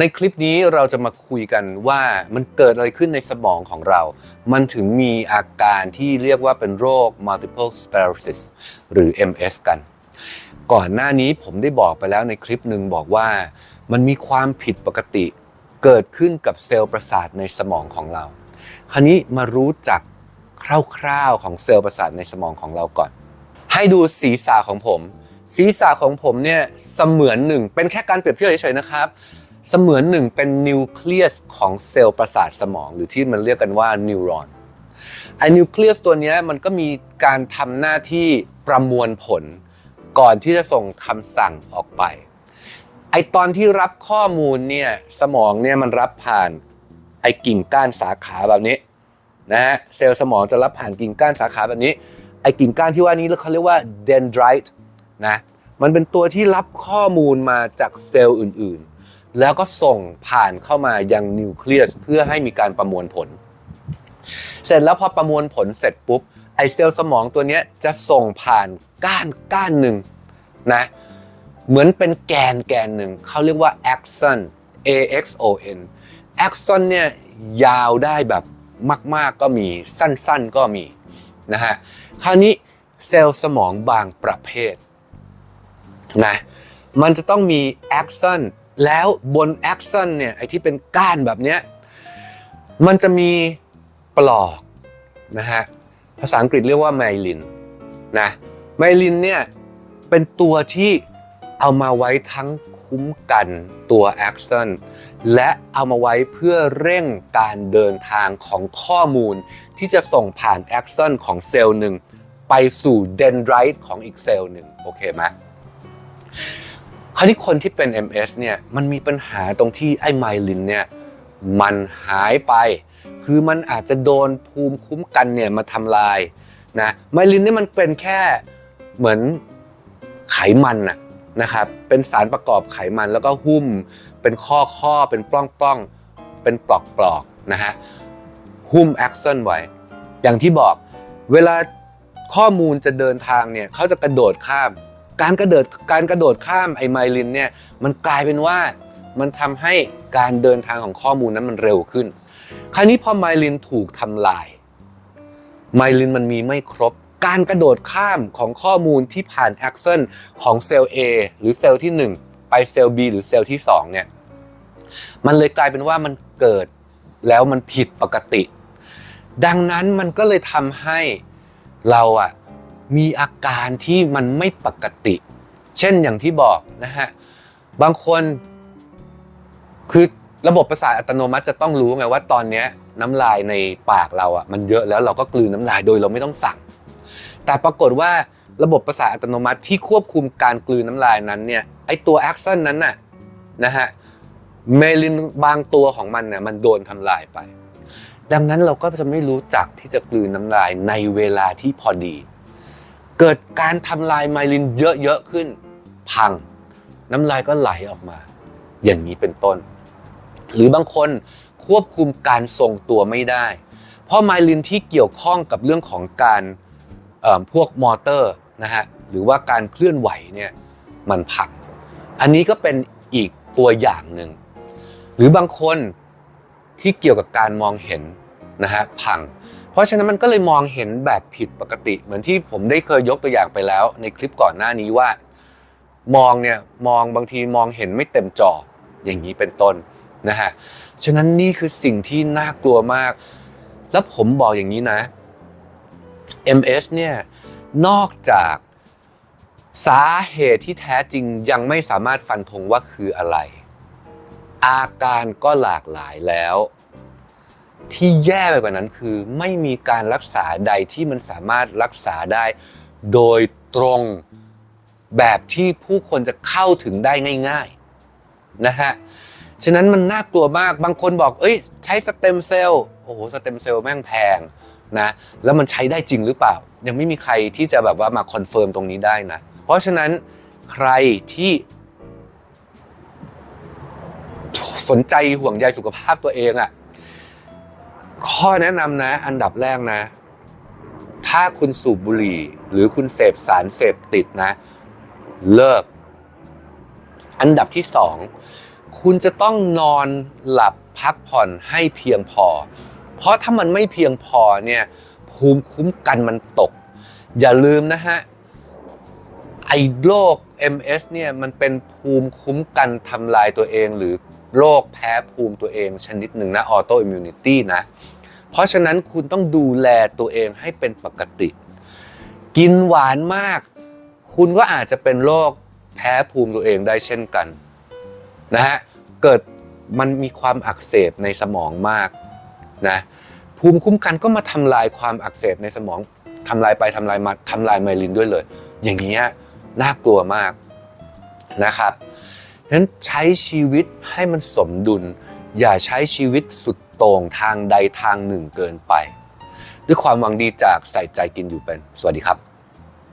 ในคลิปนี้เราจะมาคุยกันว่ามันเกิดอะไรขึ้นในสมองของเรา มันถึงมีอาการที่เรียกว่าเป็นโรค multiple sclerosis หรือ MS กัน ก่อนหน้านี้ผมได้บอกไปแล้วในคลิปหนึ่งบอกว่า มันมีความผิดปกติ เกิดขึ้นกับเซลล์ประสาทในสมองของเรา คราวนี้มารู้จักคร่าวๆของเซลล์ประสาทในสมองของเราก่อน ให้ดูศีรษะของผม ศีรษะของผมเนี่ยเสมือนหนึ่ง เป็นแค่การเปรียบเทียบเฉยๆนะครับ เสมือนหนึ่งเป็นนิวเคลียสของเซลล์ประสาทสมอง หรือที่มันเรียกกันว่านิวรอนไอ้นิวเคลียสตัวนี้มันก็มีการทำหน้าที่ประมวลผล ก่อนที่จะส่งคำสั่งออกไป ไอตอนที่รับข้อมูลเนี่ยสมองเนี่ยมันรับผ่านไอกิ่งก้านสาขาแบบนี้นะฮะเซลล์สมองจะรับผ่านกิ่งก้านสาขาแบบนี้ ไอกิ่งก้านที่ว่านี้เขาเรียกว่า dendrite นะมันเป็นตัวที่รับข้อมูลมาจากเซลล์อื่นๆ แล้วก็ส่งผ่านเข้ามายังนิวเคลียสเพื่อให้มีการประมวลผล เสร็จแล้วพอประมวลผลเสร็จปุ๊บไอเซลล์สมองตัวนี้จะส่งผ่านก้านก้านหนึ่งนะเหมือนเป็นแกนแกนหนึ่งเขาเรียกว่า axon a x o n axon เนี่ยยาวได้แบบมาก ๆ ก็มีสั้น ๆ ก็มีนะฮะคราวนี้เซลล์สมองบางประเภทนะมันจะต้องมี axon แล้วบน axon เนี่ยไอที่เป็นก้านแบบเนี้ยมันจะมีปลอกนะฮะภาษาอังกฤษเรียกว่าไมลินนะไมลินเนี่ยเป็นตัวที่เอามาไว้ทั้งคุ้มกันตัวแอคซันและเอามาไว้เพื่อเร่งการเดินทางของข้อมูลที่จะส่งผ่านแอคซันของเซลล์หนึ่งไปสู่เดนไรต์ของอีกเซลล์หนึ่งโอเคไหม คราวนี้คนที่เป็น MS เนี่ยมันมีปัญหาตรงที่ไอ้ไมลินเนี่ยมันหายไป คือมันอาจจะโดนภูมิคุ้มกันเนี่ยมาทำลายนะไมลินเนี่ยมันเป็นแค่เหมือนไขมันนะนะครับเป็นสารประกอบไขมันแล้วก็หุ้ม เป็นข้อข้อเป็นปล้องปล้องเป็นปลอกปลอกนะฮะหุ้มแอคเซนไว้ อย่างที่บอกเวลาข้อมูลจะเดินทางเนี่ยเขาจะกระโดดข้าม การกระโดดการกระโดดข้ามไอไมลินเนี่ยมันกลายเป็นว่ามันทำให้การเดินทางของข้อมูลนั้นมันเร็วขึ้น คราวนี้พอไมลินถูกทำลาย ไมลินมันมีไม่ครบ การกระโดดข้ามของข้อมูลที่ผ่านแอคเซนของเซลล์ A หรือเซลล์ที่ 1 ไปเซลล์ B หรือเซลล์ที่ 2 เนี่ย มันเลยกลายเป็นว่ามันเกิดแล้วมันผิดปกติ ดังนั้นมันก็เลยทำให้เราอะ มีอาการที่มันไม่ปกติ เช่นอย่างที่บอกนะฮะ บางคน คือระบบประสาทอัตโนมัติจะต้องรู้ไงว่าตอนนี้น้ำลายในปากเราอะมันเยอะแล้วเราก็กลืนน้ำลายโดยเราไม่ต้องสั่ง แต่ปรากฏว่าระบบประสาทอัตโนมัติที่ควบคุมการกลืนน้ำลายนั้นเนี่ยไอตัวแอคซันนั้นน่ะนะฮะเมลินบางตัวของมันเนี่ยมันโดนทำลายไป ดังนั้นเราก็จะไม่รู้จักที่จะกลืนน้ำลายในเวลาที่พอดี เกิดการทำลายไมลินเยอะๆขึ้น พัง น้ำลายก็ไหลออกมา อย่างนี้เป็นต้น หรือบางคนควบคุมการทรงตัวไม่ได้ เพราะไมลินที่เกี่ยวข้องกับเรื่องของการพวกมอเตอร์นะฮะหรือว่าการเคลื่อนไหวเนี่ยมันพัง อันนี้ก็เป็นอีกตัวอย่างหนึ่ง หรือบางคนที่เกี่ยวกับการมองเห็นนะฮะพัง เพราะฉะนั้นมันก็เลยมองเห็นแบบผิดปกติ เหมือนที่ผมได้เคยยกตัวอย่างไปแล้ว ในคลิปก่อนหน้านี้ว่า มองเนี่ยมองบางทีมองเห็นไม่เต็มจออย่างนี้เป็นต้นนะฮะฉะนั้นนี่คือสิ่งที่น่ากลัวมาก แล้วผมบอกอย่างนี้นะ MS เนี่ยนอกจากสาเหตุที่แท้จริงยังไม่สามารถฟันธงว่าคืออะไร อาการก็หลากหลายแล้ว ที่แย่ไปกว่านั้นคือไม่มีการรักษาใดที่มันสามารถรักษาได้ โดยตรงแบบที่ผู้คนจะเข้าถึงได้ง่ายๆนะฮะฉะนั้นมันน่ากลัวมากบางคนบอก เอ้ย ใช้สเต็มเซลล์โอ้โหสเต็มเซลล์แม่งแพงนะแล้วมันใช้ได้จริงหรือเปล่า ยังไม่มีใครที่จะแบบว่ามาคอนเฟิร์มตรงนี้ได้นะ เพราะฉะนั้นใครที่สนใจห่วงใยสุขภาพตัวเองอะ่ะ ข้อแนะนำนะ อันดับแรกนะ ถ้าคุณสูบบุหรี่ หรือคุณเสพสารเสพติดนะ เลิก อันดับที่สองคุณจะต้องนอนหลับพักผ่อนให้เพียงพอ เพราะถ้ามันไม่เพียงพอเนี่ยภูมิคุ้มกันมันตก อย่าลืมนะฮะไอ้โรค MS เนี่ยมันเป็นภูมิคุ้มกันทำลายตัวเองหรือโรคแพ้ภูมิตัวเองชนิดหนึ่งนะออโตอิมมูนิตี้นะ เพราะฉะนั้นคุณต้องดูแลตัวเองให้เป็นปกติ กินหวานมาก คุณก็อาจจะเป็นโรคแพ้ภูมิตัวเองได้เช่นกันนะฮะเกิดมันมีความอักเสบในสมองมากนะภูมิคุ้มกันก็มาทำลายความอักเสบในสมองทำลายไปทำลายมาทำลายไมลินด้วยเลย อย่างนี้ยน่ากลัวมากนะครับฉะนั้นใช้ชีวิตให้มันสมดุล อย่าใช้ชีวิตสุด ตรงทางใดทางหนึ่งเกินไป ด้วยความหวังดีจากใส่ใจกินอยู่เป็น สวัสดีครับ